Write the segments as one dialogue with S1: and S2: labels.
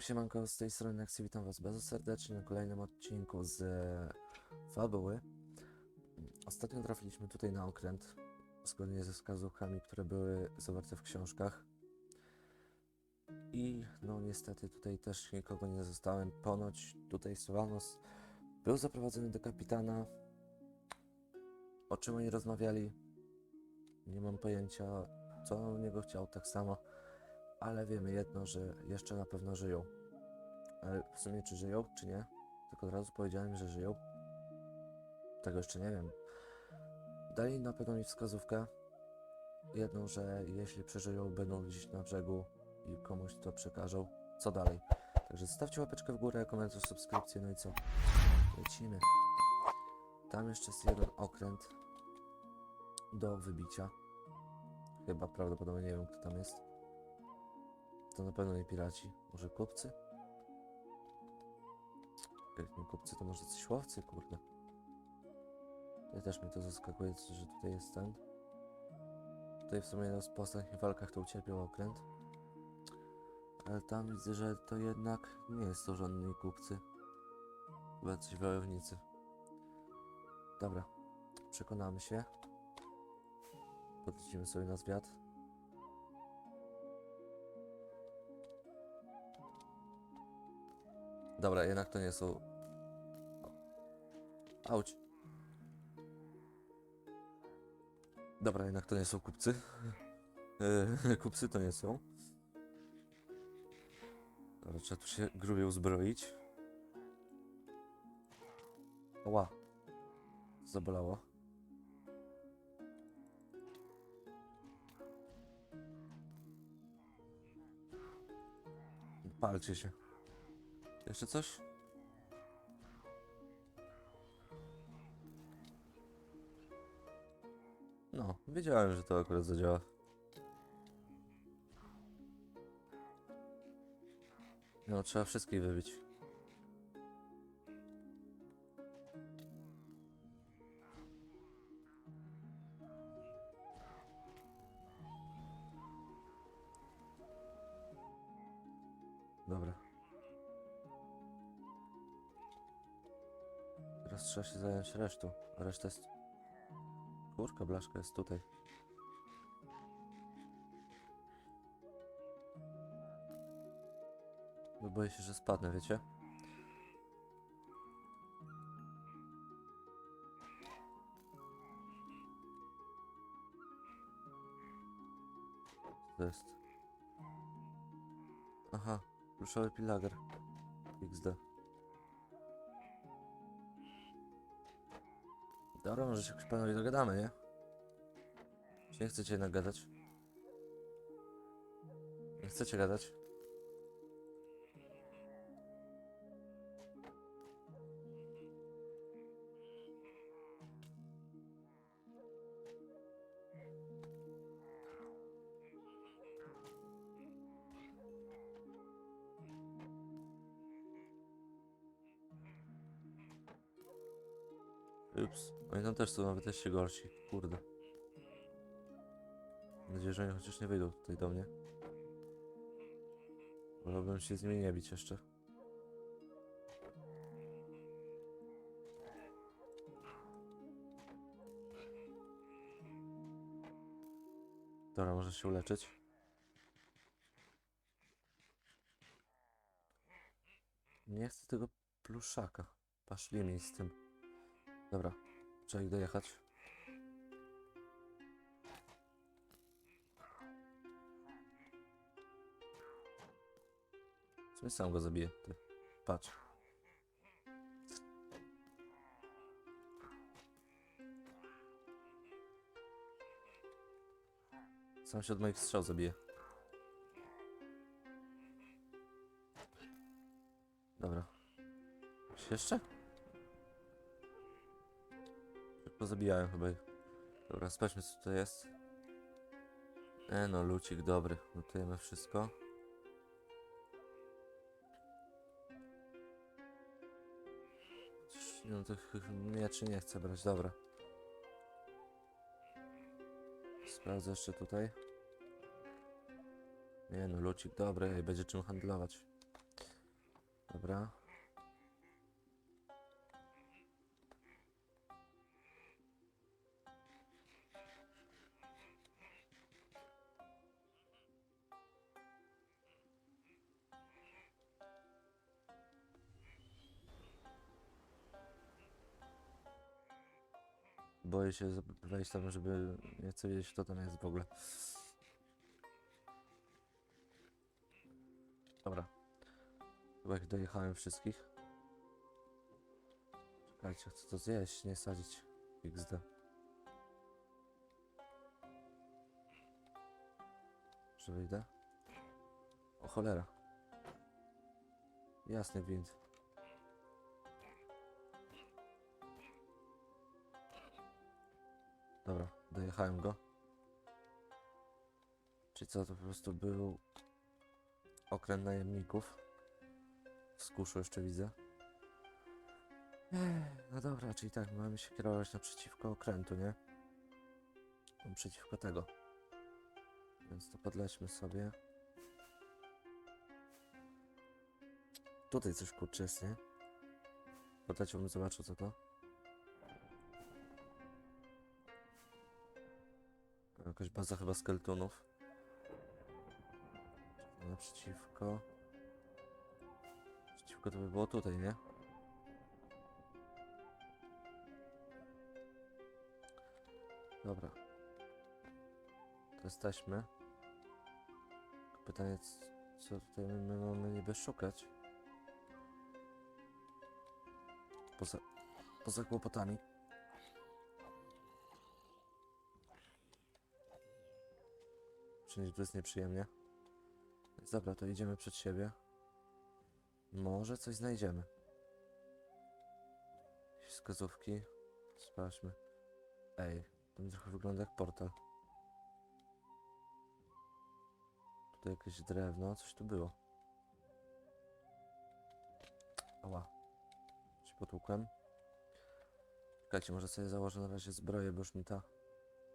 S1: Siemanko, z tej strony Nexy, witam was bardzo serdecznie na kolejnym odcinku z e, Fabuły. Ostatnio trafiliśmy tutaj na okręt, zgodnie ze wskazówkami, które były zawarte w książkach. I no niestety tutaj też nikogo nie zostałem. Ponoć tutaj Solanos był zaprowadzony do kapitana. O czym oni rozmawiali? Nie mam pojęcia, co on niego chciał tak samo. Ale wiemy jedno, że jeszcze na pewno żyją. Ale w sumie czy żyją, czy nie? Tylko od razu powiedziałem, że żyją. Tego jeszcze nie wiem. Dali na pewno mi wskazówkę. Jedną, że jeśli przeżyją, będą gdzieś na brzegu i komuś to przekażą. Co dalej? Także zostawcie łapeczkę w górę, komentarz, subskrypcję, no i co? Lecimy. Tam jeszcze jest jeden okręt do wybicia. Chyba prawdopodobnie nie wiem, kto tam jest. To na pewno nie piraci. Może kupcy? Jak nie kupcy, to może coś łowcy, kurde. Tutaj też mnie to zaskakuje, że tutaj jest ten. Tutaj w sumie w ostatnich walkach to ucierpiał okręt. Ale tam widzę, że to jednak nie jest to żadni kupcy. Chyba jacyś wojownicy. Dobra, przekonamy się. Podlecimy sobie na zwiat. Dobra, jednak to nie są. Auć. Dobra, jednak to nie są kupcy. E, kupcy to nie są. Dobra, trzeba tu się grubiej uzbroić. Ła. Zabolało. Palcie się. Jeszcze coś? No, wiedziałem, że to akurat zadziała. No, trzeba wszystkich wybić. Się zająć resztą. Reszta jest... Kurka blaszka jest tutaj. Bo boję się, że spadnę, wiecie? Co to jest? Aha, pluszowy pilager. XD. Dobra, może się panowie dogadamy, nie? Czy nie chcecie jednak gadać? Nie chcecie gadać? Ups, oni tam też są nawet jeszcze gorsi, kurde. Mam nadzieję, że oni chociaż nie wyjdą tutaj do mnie. Wolałbym się z nimi nie bić jeszcze. Dobra, może się uleczyć. Nie chcę tego pluszaka. Paszli mi z tym. Dobra, trzeba ich dojechać. Sumie sam go zabiję, ty. Patrz. Sam się od moich strzał zabije. Dobra. Jeszcze? Pozabijałem chyba. ich. Dobra, sprawdźmy co to jest. E no, lucik dobry. Notujemy wszystko. No to ch- mieczy nie chcę brać, dobra. Sprawdzę jeszcze tutaj. Nie no, lucik dobry, będzie czym handlować. Dobra. Boję się wejść tam, żeby nie chcę wiedzieć kto tam jest w ogóle. Dobra. Chyba ich dojechałem wszystkich. Czekajcie, chcę to zjeść, nie sadzić. XD. Że wyjdę? O cholera. Jasny gwint. Dobra, dojechałem go. Czyli co, to po prostu był okręt najemników. Z kuszu jeszcze widzę. Ech, no dobra, czyli tak, mamy się kierować naprzeciwko okrętu, nie? Przeciwko tego. Więc to podlećmy sobie. Tutaj coś kurczę jest, nie? Podleciałbym, zobaczył co to. Jakaś baza chyba skeletonów. Naprzeciwko. Przeciwko to by było tutaj, nie? Dobra. To jesteśmy. Pytanie, co tutaj my mamy niby szukać? Poza, poza kłopotami. To jest nieprzyjemnie. Więc dobra, to idziemy przed siebie. Może coś znajdziemy. Jakieś wskazówki. Sprawdźmy. Ej, to mi trochę wygląda jak portal. Tutaj jakieś drewno, coś tu było. Ała. Się potłukłem. Czekajcie, może sobie założę na razie zbroję, bo już mi ta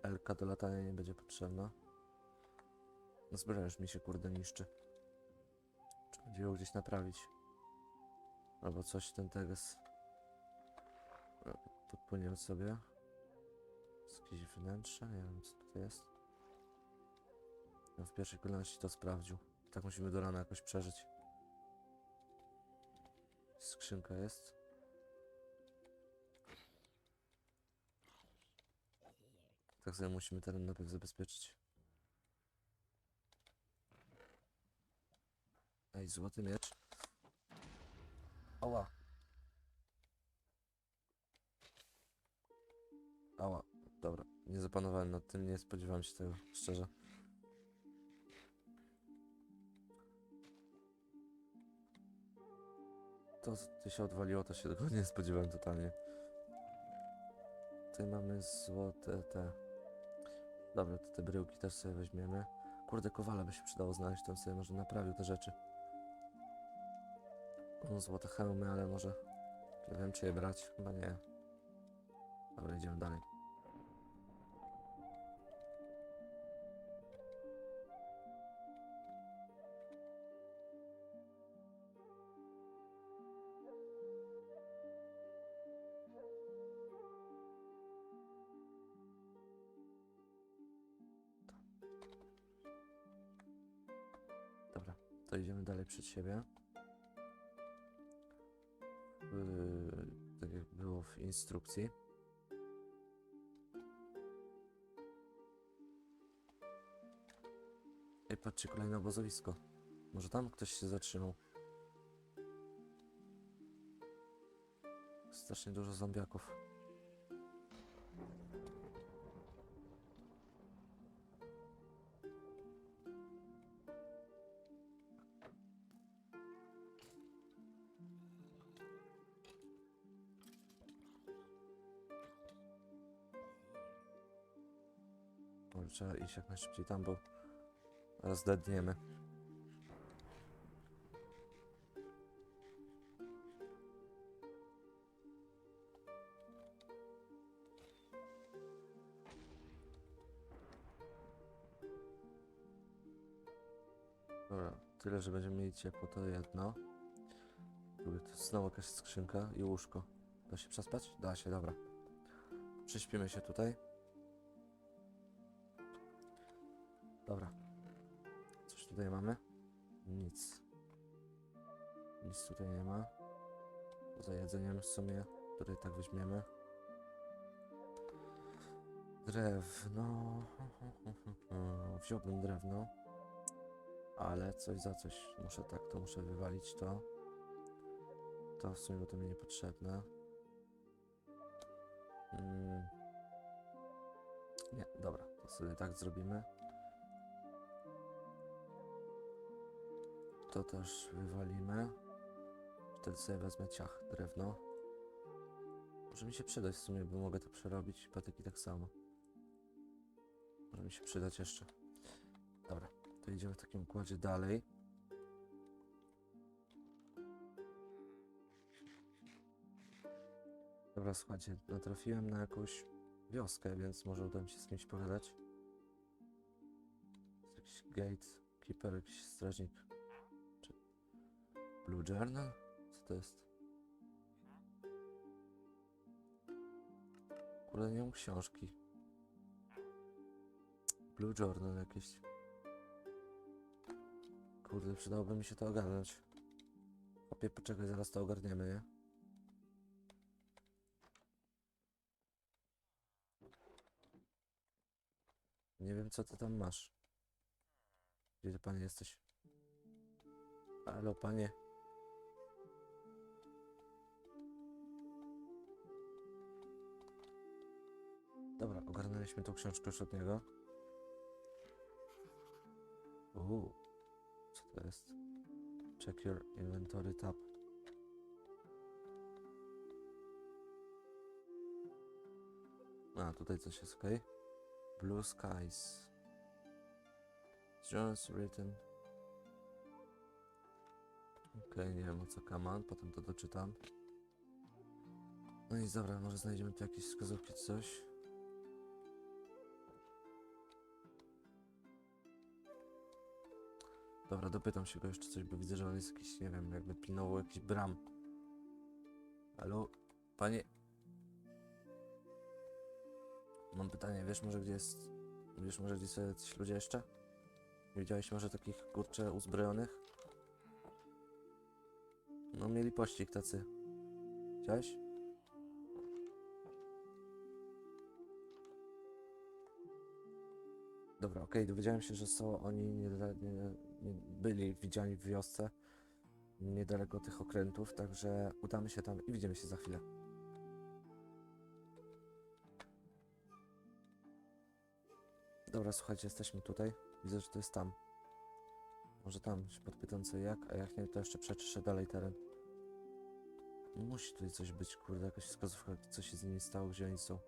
S1: Elka do latania nie będzie potrzebna. No zbroja już mi się kurde niszczy. Czy będzie ją gdzieś naprawić? Albo coś ten teges. E, Podpłyniemy sobie. Jest jakieś wnętrze, nie wiem co tutaj jest. Ja w pierwszej kolejności to sprawdził. Tak musimy do rana jakoś przeżyć. Skrzynka jest. Tak sobie musimy teren najpierw zabezpieczyć. Ej, złoty miecz. Ała. Ała. Dobra, nie zapanowałem nad tym, nie spodziewałem się tego, szczerze. To, co się odwaliło, to się tego nie spodziewałem totalnie. Tutaj mamy złote te... Dobra, to te bryłki też sobie weźmiemy. Kurde, kowala by się przydało znaleźć, to on sobie może naprawił te rzeczy. Złote hełmy, ale może... Nie wiem, czy je brać. Chyba nie. Dobra, idziemy dalej. Dobra, to idziemy dalej przed siebie. Instrukcji. Ej, patrzcie, kolejne obozowisko. Może tam ktoś się zatrzymał. Strasznie dużo zombiaków. Trzeba iść jak najszybciej tam, bo zaraz dedniemy. Dobra, tyle, że będziemy mieli ciepło, to jedno. znowu jakaś skrzynka i łóżko. Da się przespać? Da się, dobra. Prześpimy się tutaj. Dobra. Coś tutaj mamy? Nic. Nic tutaj nie ma. Poza jedzeniem w sumie, które tak weźmiemy. Drewno. Wziąłbym drewno. Ale coś za coś. Muszę tak, to muszę wywalić to. To w sumie bo to mi niepotrzebne. Mm. Nie, dobra, to sobie tak zrobimy. To też wywalimy. Wtedy sobie wezmę ciach, drewno. Może mi się przydać w sumie, bo mogę to przerobić. Patyki tak samo. Może mi się przydać jeszcze. Dobra, to idziemy w takim układzie dalej. Dobra, słuchajcie, natrafiłem na jakąś wioskę, więc może uda mi się z kimś pogadać. Jest jakiś gate, keeper, jakiś strażnik. Blue Journal? Co to jest? Kurde, nie mam książki. Blue Journal jakieś. Kurde, przydałoby mi się to ogarnąć. Opie, poczekaj, zaraz to ogarniemy, nie? Nie wiem, co ty tam masz. Gdzie ty, panie, jesteś? Halo, panie. Dobra, ogarnęliśmy tą książkę już od niego. Uuu, co to jest? Check your inventory tab. A, tutaj coś jest ok. Blue skies. Jones written. Okej, nie wiem o co kaman, potem to doczytam. No i dobra, może znajdziemy tu jakieś wskazówki coś. Dobra, dopytam się go jeszcze coś, bo widzę, że on jest jakiś, nie wiem, jakby pilnował jakiś bram. Halo? Panie... Mam pytanie, wiesz może gdzie jest... Wiesz może gdzie są jacyś ludzie jeszcze? Nie widziałeś może takich, kurczę, uzbrojonych? No mieli pościg tacy. Widziałeś? Dobra, okej, dowiedziałem się, że są oni nie, nie, nie byli widziani w wiosce niedaleko tych okrętów, także udamy się tam i widzimy się za chwilę. Dobra, słuchajcie, jesteśmy tutaj. Widzę, że to jest tam. Może tam się podpytam co jak, a jak nie, to jeszcze przeczyszę dalej teren. Musi tutaj coś być, kurde, jakaś wskazówka, co się z nimi stało, gdzie oni są.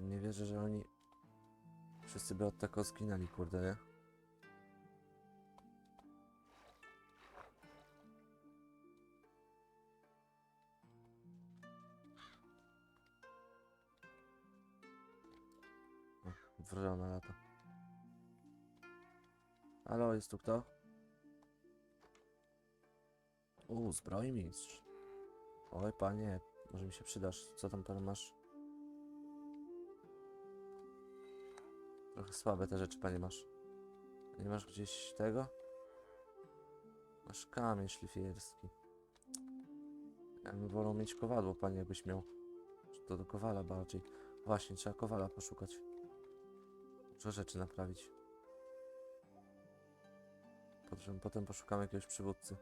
S1: Nie wierzę, że oni wszyscy by od tego zginęli, kurde, nie? O, Wrona lata. Halo, jest tu kto? U, zbrojmistrz. Oj, panie, może mi się przydasz. Co tam pan masz? Trochę słabe te rzeczy, panie, masz. Nie masz gdzieś tego? Masz kamień szlifierski. Ja bym wolał mieć kowadło, panie, jakbyś miał. To do kowala bardziej. Właśnie, trzeba kowala poszukać. Dużo rzeczy naprawić. Potem, potem poszukamy jakiegoś przywódcy.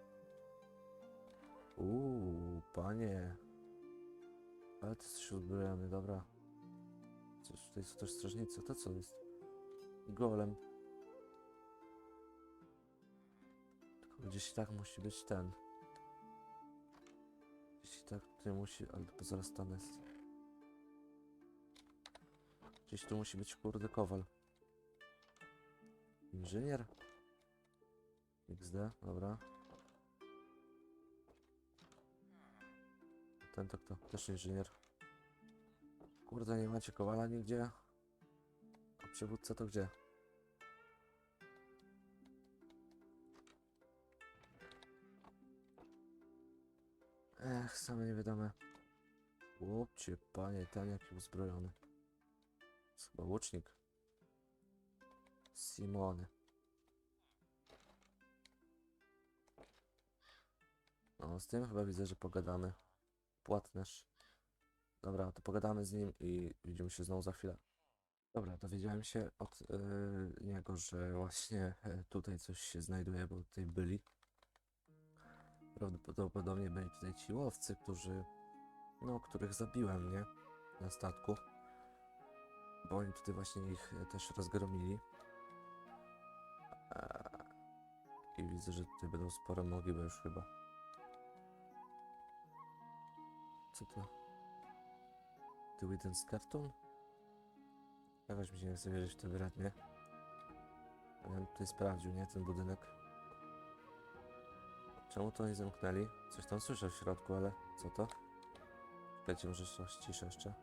S1: Uuu, panie. Ale ty jesteś dobra. Coś, tutaj są też strażnicy. To co jest? Golem. Tylko gdzieś tak musi być ten. Gdzieś tak tutaj musi, ale to zaraz tam jest. Gdzieś tu musi być kurde kowal. Inżynier? XD, dobra. Ten to kto? Też inżynier. Kurde, nie macie kowala nigdzie? Przywódca to gdzie? Ech, same niewiadome. Łopcie, panie, ten jaki uzbrojony. Jest chyba łucznik. Simony. No, z tym chyba widzę, że pogadamy. Płatnerz. Dobra, to pogadamy z nim i widzimy się znowu za chwilę. Dobra, dowiedziałem się od yy, niego, że właśnie e, tutaj coś się znajduje, bo tutaj byli. Prawdopodobnie byli tutaj ci łowcy, którzy, no, których zabiłem, nie? Na statku. Bo oni tutaj właśnie ich e, też rozgromili. I widzę, że tutaj będą spore mogiły już chyba. Co to? The Witten's Cartoon? Jakoś mi się nie chce wierzyć w to wyraźnie. Ja bym tutaj sprawdził, nie? Ten budynek. Czemu to nie zamknęli? Coś tam słyszę w środku, ale co to? Czekajcie, może coś ciszę jeszcze.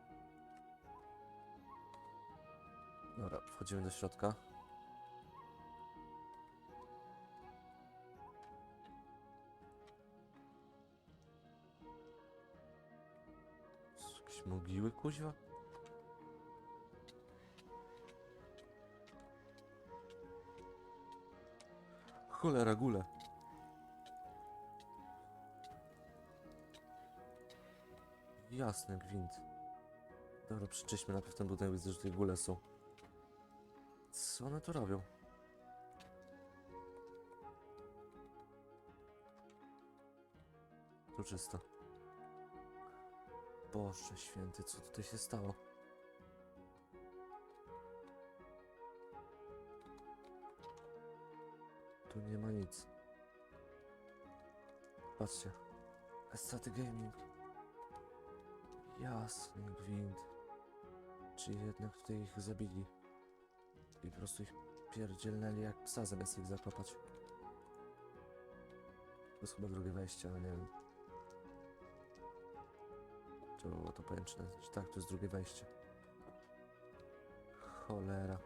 S1: Dobra, wchodzimy do środka. Jakieś mogiły, kuźwa? Cholera gule. Jasny gwint. Dobra, przeczyśmy najpierw ten budynek, widzę, że tutaj góle są. Co one tu robią? Tu czysto. Boże święty, co tutaj się stało? Tu nie ma nic. Patrzcie. Estaty Gaming. Jasny gwint. Czyli jednak tutaj ich zabili. I po prostu ich pierdzielnęli jak psa, zamiast ich zakopać. To jest chyba drugie wejście, ale nie wiem. Czy było to pajęczne? Czy tak, to jest drugie wejście. Cholera.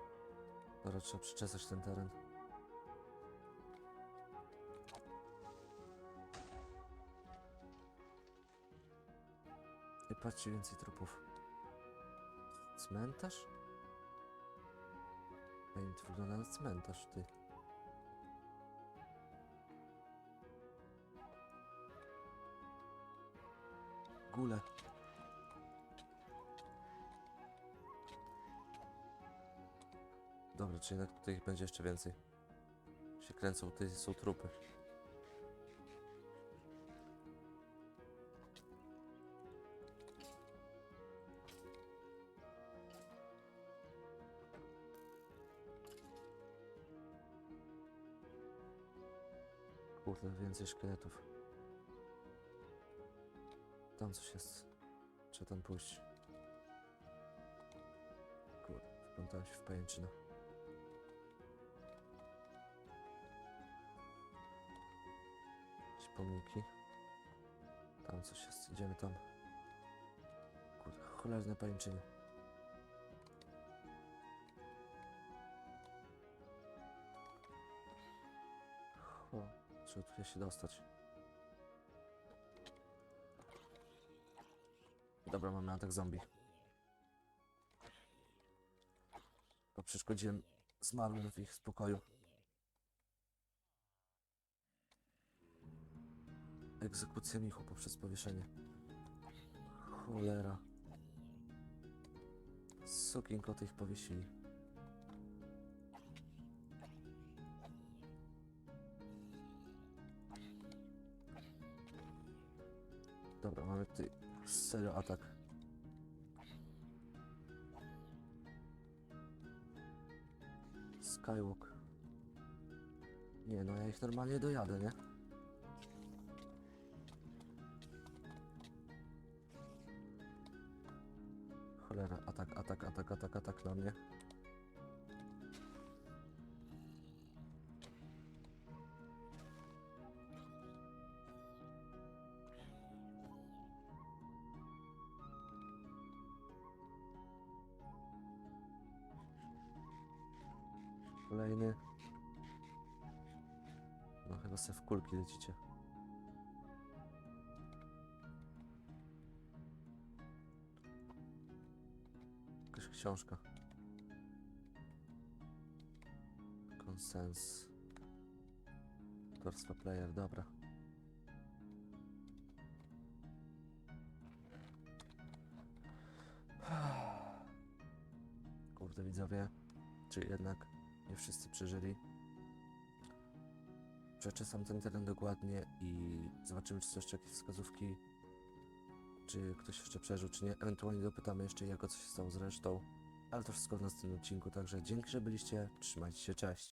S1: Dobra, trzeba przeczesać ten teren. Patrzcie, więcej trupów. Cmentarz? Ej, to wygląda na cmentarz, ty. Gule. Dobra, czy jednak tutaj będzie jeszcze więcej. Się kręcą, tutaj są trupy. Kurde, więcej szkieletów. Tam coś jest. Trzeba tam pójść. Kurde, wplątałem się w pajęczynę. Jakieś pomniki. Tam coś jest. Idziemy tam. Kurde, cholerne pajęczyny. Trzeba tutaj się dostać. Dobra, mamy atak zombie. Bo przeszkodziłem zmarłym w ich spokoju. Egzekucja Michu poprzez powieszenie. Cholera. Sukin koty ich powiesili. Mamy tutaj serio atak. Skywalk. Nie no, ja ich normalnie dojadę, nie? Cholera, atak, atak, atak, atak, atak na mnie. stwierdzicie. Jakaś książka. Konsens. Autorstwa player, dobra. Kurde widzowie, czy jednak nie wszyscy przeżyli? Przeczesam ten teren dokładnie i zobaczymy, czy są jeszcze jakieś wskazówki, czy ktoś jeszcze przeżył, czy nie. Ewentualnie dopytamy jeszcze, jak co się stało z resztą. Ale to wszystko w następnym odcinku, także dzięki, że byliście. Trzymajcie się, cześć.